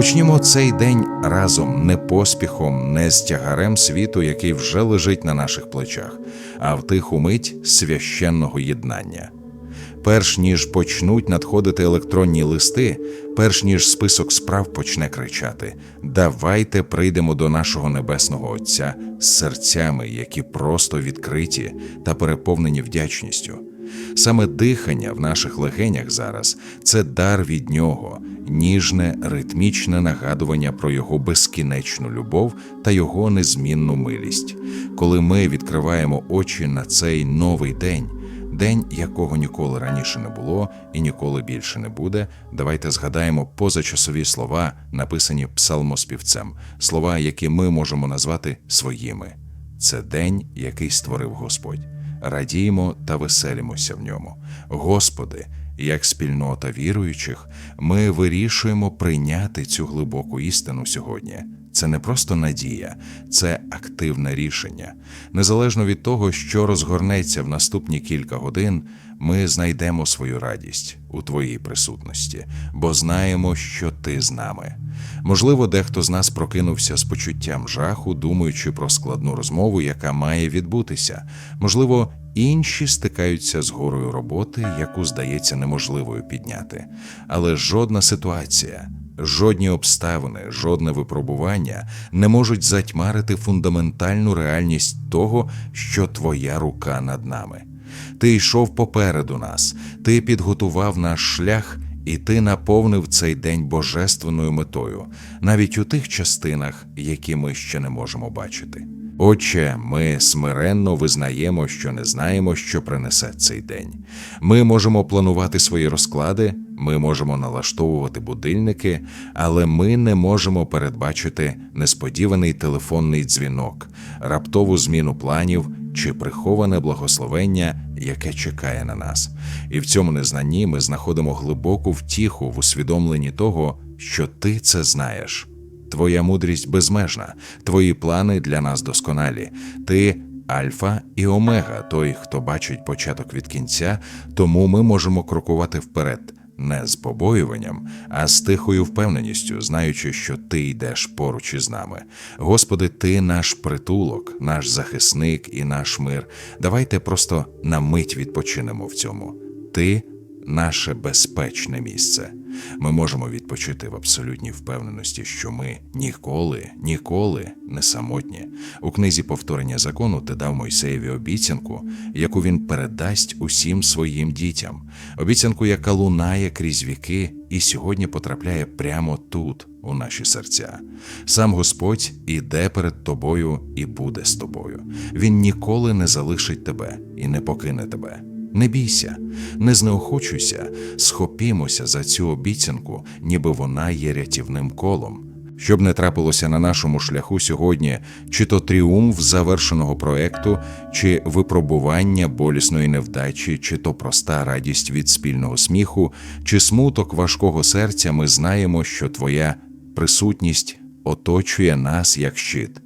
Почнімо цей день разом, не поспіхом, не з тягарем світу, який вже лежить на наших плечах, а в тиху мить священного єднання. Перш ніж почнуть надходити електронні листи, перш ніж список справ почне кричати: давайте прийдемо до нашого небесного Отця з серцями, які просто відкриті та переповнені вдячністю. Саме дихання в наших легенях зараз це дар від нього, ніжне, ритмічне нагадування про його безкінечну любов та його незмінну милість. Коли ми відкриваємо очі на цей новий день, день, якого ніколи раніше не було і ніколи більше не буде, давайте згадаємо позачасові слова, написані псалмоспівцем, слова, які ми можемо назвати своїми. Це день, який створив Господь. Радіємо та веселімося в ньому. Господи, як спільнота віруючих, ми вирішуємо прийняти цю глибоку істину сьогодні. Це не просто надія, це активне рішення. Незалежно від того, що розгорнеться в наступні кілька годин, ми знайдемо свою радість у Твоїй присутності, бо знаємо, що Ти з нами. Можливо, дехто з нас прокинувся з почуттям жаху, думаючи про складну розмову, яка має відбутися. Можливо, інші стикаються з горою роботи, яку здається неможливою підняти. Але жодна ситуація, жодні обставини, жодне випробування не можуть затьмарити фундаментальну реальність того, що Твоя рука над нами. Ти йшов попереду нас, ти підготував наш шлях, і ти наповнив цей день божественною метою, навіть у тих частинах, які ми ще не можемо бачити. Отче, ми смиренно визнаємо, що не знаємо, що принесе цей день. Ми можемо планувати свої розклади, ми можемо налаштовувати будильники, але ми не можемо передбачити несподіваний телефонний дзвінок, раптову зміну планів чи приховане благословення, яке чекає на нас. І в цьому незнанні ми знаходимо глибоку втіху в усвідомленні того, що ти це знаєш. Твоя мудрість безмежна, твої плани для нас досконалі. Ти альфа і омега, той, хто бачить початок від кінця, тому ми можемо крокувати вперед. Не з побоюванням, а з тихою впевненістю, знаючи, що ти йдеш поруч із нами. Господи, ти наш притулок, наш захисник і наш мир. Давайте просто на мить відпочинемо в цьому. Ти наше безпечне місце. Ми можемо відпочити в абсолютній впевненості, що ми ніколи, ніколи не самотні. У книзі повторення закону ти дав Мойсеєві обіцянку, яку він передасть усім своїм дітям, обіцянку, яка лунає крізь віки, і сьогодні потрапляє прямо тут, у наші серця. Сам Господь іде перед тобою і буде з тобою. Він ніколи не залишить тебе і не покине тебе. Не бійся, не знеохочуйся, схопімося за цю обіцянку, ніби вона є рятівним колом. Щоб не трапилося на нашому шляху сьогодні, чи то тріумф завершеного проекту, чи випробування болісної невдачі, чи то проста радість від спільного сміху, чи смуток важкого серця, ми знаємо, що Твоя присутність оточує нас як щит.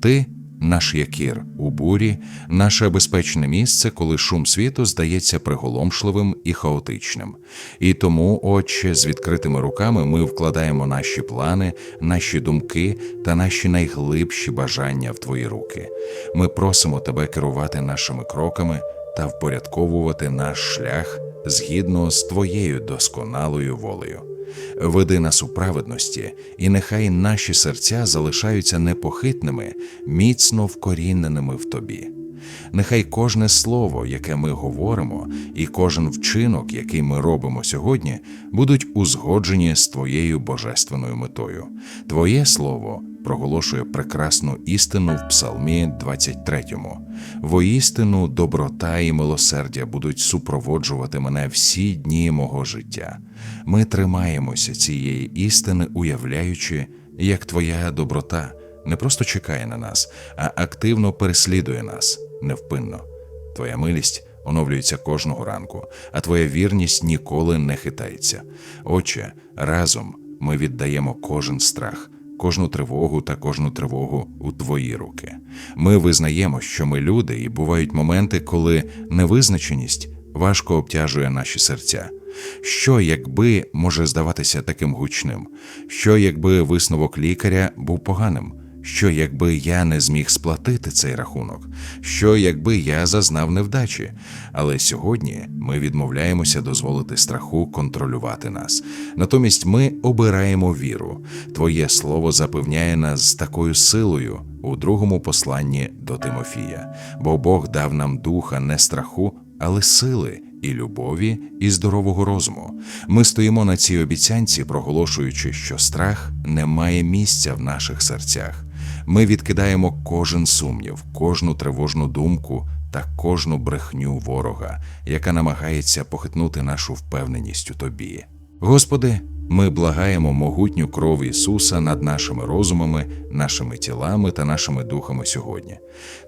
Ти наш якір у бурі, наше безпечне місце, коли шум світу здається приголомшливим і хаотичним. І тому, Отче, з відкритими руками ми вкладаємо наші плани, наші думки та наші найглибші бажання в Твої руки. Ми просимо Тебе керувати нашими кроками та впорядковувати наш шлях згідно з Твоєю досконалою волею. Веди нас у праведності, і нехай наші серця залишаються непохитними, міцно вкоріненими в тобі. Нехай кожне слово, яке ми говоримо, і кожен вчинок, який ми робимо сьогодні, будуть узгоджені з твоєю божественною метою. Твоє слово проголошує прекрасну істину в Псалмі 23. Воістину, доброта і милосердя будуть супроводжувати мене всі дні мого життя. Ми тримаємося цієї істини, уявляючи, як твоя доброта не просто чекає на нас, а активно переслідує нас невпинно. Твоя милість оновлюється кожного ранку, а твоя вірність ніколи не хитається. Отче, разом ми віддаємо кожен страх, кожну тривогу та кожну тривогу у твої руки. Ми визнаємо, що ми люди, і бувають моменти, коли невизначеність важко обтяжує наші серця. Що, якби може здаватися таким гучним? Що, якби висновок лікаря був поганим? Що, якби я не зміг сплатити цей рахунок? Що, якби я зазнав невдачі? Але сьогодні ми відмовляємося дозволити страху контролювати нас. Натомість ми обираємо віру. Твоє слово запевняє нас з такою силою у другому посланні до Тимофія, бо Бог дав нам духа не страху, але сили і любові, і здорового розуму. Ми стоїмо на цій обіцянці, проголошуючи, що страх не має місця в наших серцях. Ми відкидаємо кожен сумнів, кожну тривожну думку та кожну брехню ворога, яка намагається похитнути нашу впевненість у тобі. Господи, ми благаємо могутню кров Ісуса над нашими розумами, нашими тілами та нашими духами сьогодні.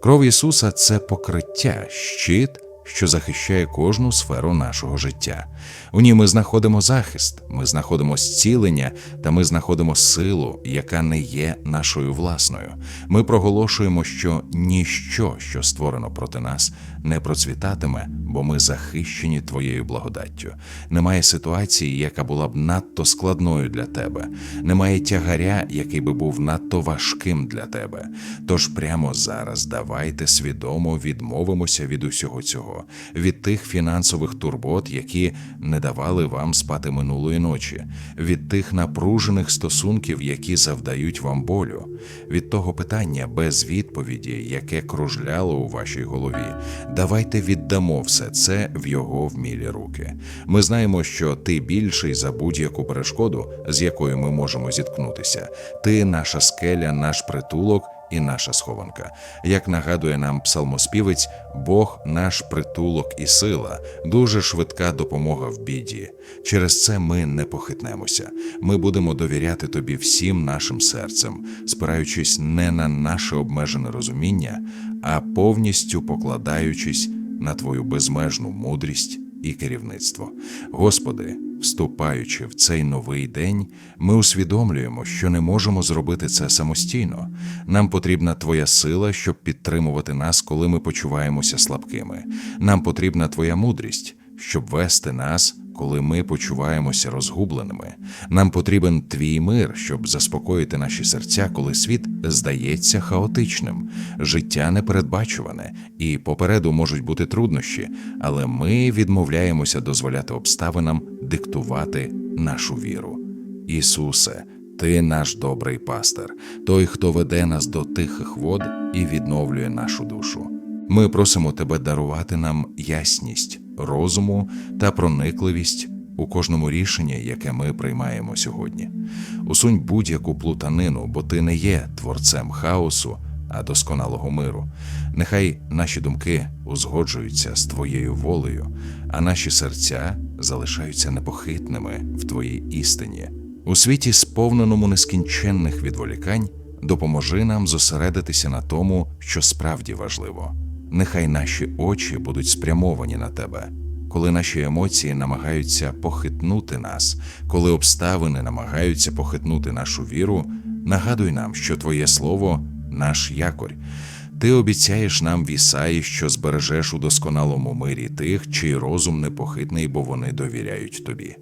Кров Ісуса це покриття, щит що захищає кожну сферу нашого життя. У ній ми знаходимо захист, ми знаходимо зцілення та ми знаходимо силу, яка не є нашою власною. Ми проголошуємо, що ніщо, що створено проти нас, не процвітатиме, бо ми захищені твоєю благодаттю. Немає ситуації, яка була б надто складною для тебе, немає тягаря, який би був надто важким для тебе. Тож прямо зараз давайте свідомо відмовимося від усього цього, від тих фінансових турбот, які не давали вам спати минулої ночі, від тих напружених стосунків, які завдають вам болю, від того питання без відповіді, яке кружляло у вашій голові. Давайте віддамо все це в його вмілі руки. Ми знаємо, що ти більший за будь-яку перешкоду, з якою ми можемо зіткнутися. Ти наша скеля, наш притулок і наша схованка. Як нагадує нам псалмоспівець, Бог наш притулок і сила, дуже швидка допомога в біді. Через це ми не похитнемося. Ми будемо довіряти тобі всім нашим серцем, спираючись не на наше обмежене розуміння, а повністю покладаючись на твою безмежну мудрість і керівництво. Господи, вступаючи в цей новий день, ми усвідомлюємо, що не можемо зробити це самостійно. Нам потрібна Твоя сила, щоб підтримувати нас, коли ми почуваємося слабкими. Нам потрібна Твоя мудрість, щоб вести нас коли ми почуваємося розгубленими. Нам потрібен твій мир, щоб заспокоїти наші серця, коли світ здається хаотичним, життя непередбачуване, і попереду можуть бути труднощі, але ми відмовляємося дозволяти обставинам диктувати нашу віру. Ісусе, Ти наш добрий пастир, той, хто веде нас до тихих вод і відновлює нашу душу. Ми просимо тебе дарувати нам ясність розуму та проникливість у кожному рішенні, яке ми приймаємо сьогодні. Усунь будь-яку плутанину, бо ти не є творцем хаосу, а досконалого миру. Нехай наші думки узгоджуються з твоєю волею, а наші серця залишаються непохитними в твоїй істині. У світі, сповненому нескінченних відволікань, допоможи нам зосередитися на тому, що справді важливо. Нехай наші очі будуть спрямовані на тебе, коли наші емоції намагаються похитнути нас, коли обставини намагаються похитнути нашу віру, нагадуй нам, що Твоє Слово наш якорь. Ти обіцяєш нам в Ісаї, що збережеш у досконалому мирі тих, чий розум непохитний, бо вони довіряють тобі.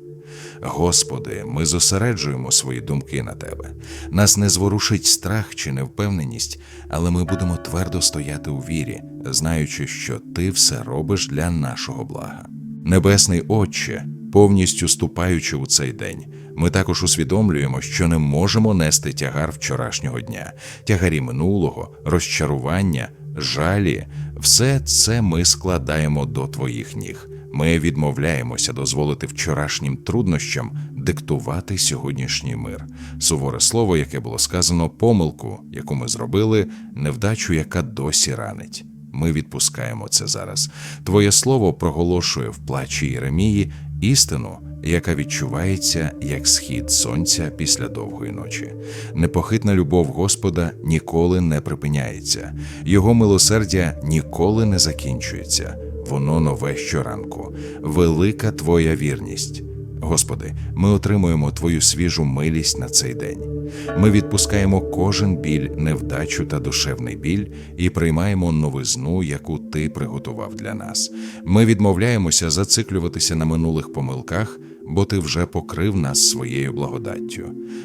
Господи, ми зосереджуємо свої думки на Тебе. Нас не зворушить страх чи невпевненість, але ми будемо твердо стояти у вірі, знаючи, що Ти все робиш для нашого блага. Небесний Отче, повністю ступаючи у цей день, ми також усвідомлюємо, що не можемо нести тягар вчорашнього дня, тягарі минулого, розчарування, жалі, все це ми складаємо до Твоїх ніг. Ми відмовляємося дозволити вчорашнім труднощам диктувати сьогоднішній мир, суворе слово, яке було сказано, помилку, яку ми зробили, невдачу, яка досі ранить. Ми відпускаємо це зараз. Твоє слово проголошує в плачі Єремії істину, яка відчувається як схід сонця після довгої ночі. Непохитна любов Господа ніколи не припиняється, Його милосердя ніколи не закінчується воно нове щоранку, велика твоя вірність. Господи, ми отримуємо Твою свіжу милість на цей день. Ми відпускаємо кожен біль, невдачу та душевний біль і приймаємо новизну, яку Ти приготував для нас. Ми відмовляємося зациклюватися на минулих помилках, бо Ти вже покрив нас своєю благодаттю.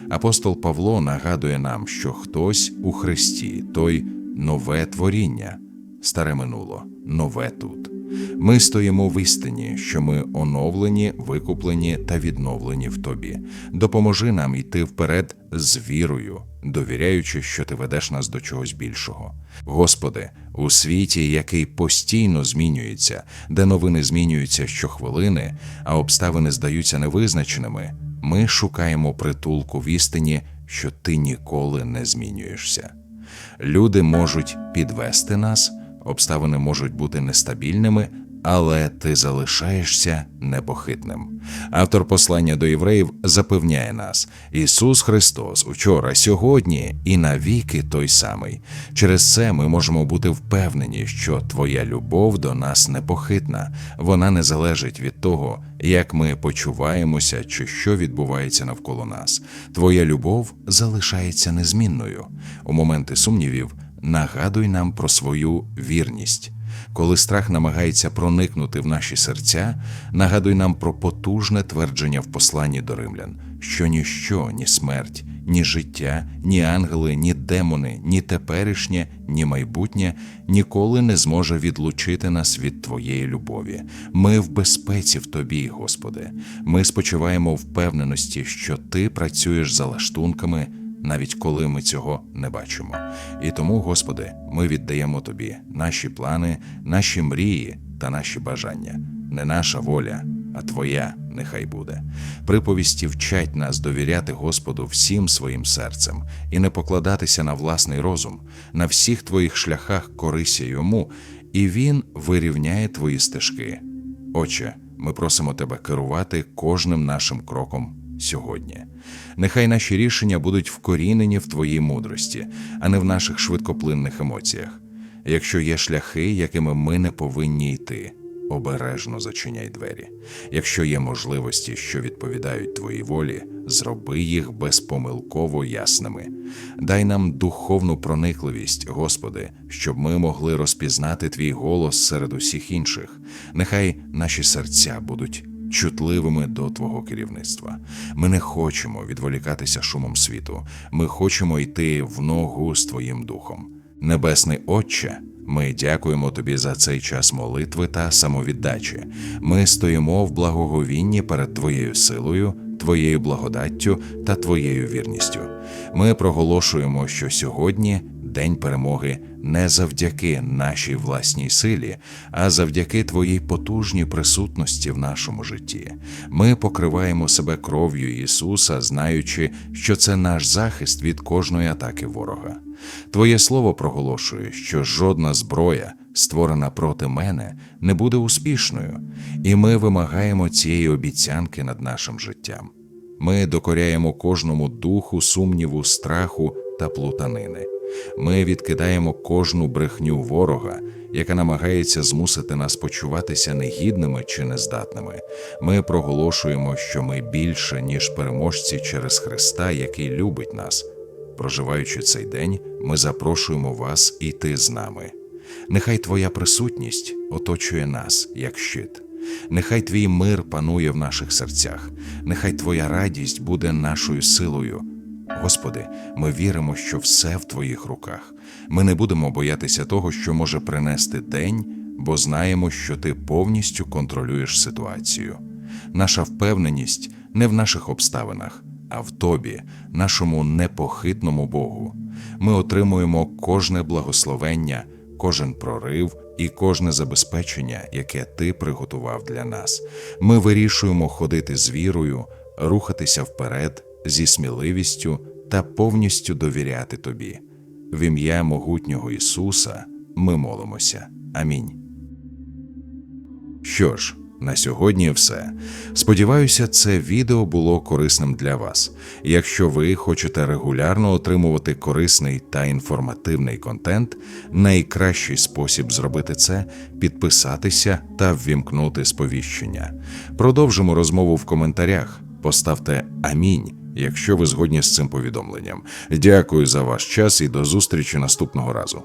Апостол Павло нагадує нам, що хтось у Христі, той нове творіння, старе минуло, нове тут. Ми стоїмо в істині, що ми оновлені, викуплені та відновлені в тобі. Допоможи нам йти вперед з вірою, довіряючи, що ти ведеш нас до чогось більшого. Господи, у світі, який постійно змінюється, де новини змінюються щохвилини, а обставини здаються невизначеними, ми шукаємо притулку в істині, що ти ніколи не змінюєшся. Люди можуть підвести нас, обставини можуть бути нестабільними, але ти залишаєшся непохитним. Автор послання до євреїв запевняє нас: Ісус Христос учора, сьогодні і навіки той самий. Через це ми можемо бути впевнені, що Твоя любов до нас непохитна, вона не залежить від того, як ми почуваємося чи що відбувається навколо нас. Твоя любов залишається незмінною. У моменти сумнівів нагадуй нам про свою вірність. Коли страх намагається проникнути в наші серця, нагадуй нам про потужне твердження в посланні до римлян, що ніщо, ні смерть, ні життя, ні ангели, ні демони, ні теперішнє, ні майбутнє ніколи не зможе відлучити нас від Твоєї любові. Ми в безпеці в Тобі, Господи. Ми спочиваємо впевненості, що Ти працюєш за лаштунками навіть коли ми цього не бачимо. І тому, Господи, ми віддаємо Тобі наші плани, наші мрії та наші бажання, не наша воля, а Твоя нехай буде. Приповісті вчать нас довіряти Господу всім своїм серцем і не покладатися на власний розум, на всіх твоїх шляхах корися йому, і Він вирівняє твої стежки. Отче, ми просимо тебе керувати кожним нашим кроком сьогодні. Нехай наші рішення будуть вкорінені в твоїй мудрості, а не в наших швидкоплинних емоціях. Якщо є шляхи, якими ми не повинні йти, обережно зачиняй двері. Якщо є можливості, що відповідають твоїй волі, зроби їх безпомилково ясними. Дай нам духовну проникливість, Господи, щоб ми могли розпізнати Твій голос серед усіх інших. Нехай наші серця будуть чутливими до Твого керівництва. Ми не хочемо відволікатися шумом світу. Ми хочемо йти в ногу з Твоїм духом. Небесний Отче, ми дякуємо Тобі за цей час молитви та самовіддачі. Ми стоїмо в благоговінні перед Твоєю силою, Твоєю благодаттю та Твоєю вірністю. Ми проголошуємо, що сьогодні день перемоги не завдяки нашій власній силі, а завдяки Твоїй потужній присутності в нашому житті. Ми покриваємо себе кров'ю Ісуса, знаючи, що це наш захист від кожної атаки ворога. Твоє слово проголошує, що жодна зброя, створена проти мене, не буде успішною, і ми вимагаємо цієї обіцянки над нашим життям. Ми докоряємо кожному духу, сумніву, страху та плутанини. Ми відкидаємо кожну брехню ворога, яка намагається змусити нас почуватися негідними чи нездатними. Ми проголошуємо, що ми більше, ніж переможці через Христа, який любить нас. Проживаючи цей день, ми запрошуємо вас іти з нами. Нехай Твоя присутність оточує нас як щит. Нехай твій мир панує в наших серцях, нехай Твоя радість буде нашою силою. Господи, ми віримо, що все в Твоїх руках. Ми не будемо боятися того, що може принести день, бо знаємо, що Ти повністю контролюєш ситуацію. Наша впевненість не в наших обставинах, а в Тобі, нашому непохитному Богу. Ми отримуємо кожне благословення, кожен прорив і кожне забезпечення, яке Ти приготував для нас. Ми вирішуємо ходити з вірою, рухатися вперед зі сміливістю та повністю довіряти Тобі. В ім'я могутнього Ісуса ми молимося. Амінь. Що ж, На сьогодні все. Сподіваюся, це відео було корисним для вас. Якщо ви хочете регулярно отримувати корисний та інформативний контент, найкращий спосіб зробити це підписатися та ввімкнути сповіщення. Продовжимо розмову в коментарях. Поставте амінь, якщо ви згодні з цим повідомленням. Дякую за ваш час і до зустрічі наступного разу.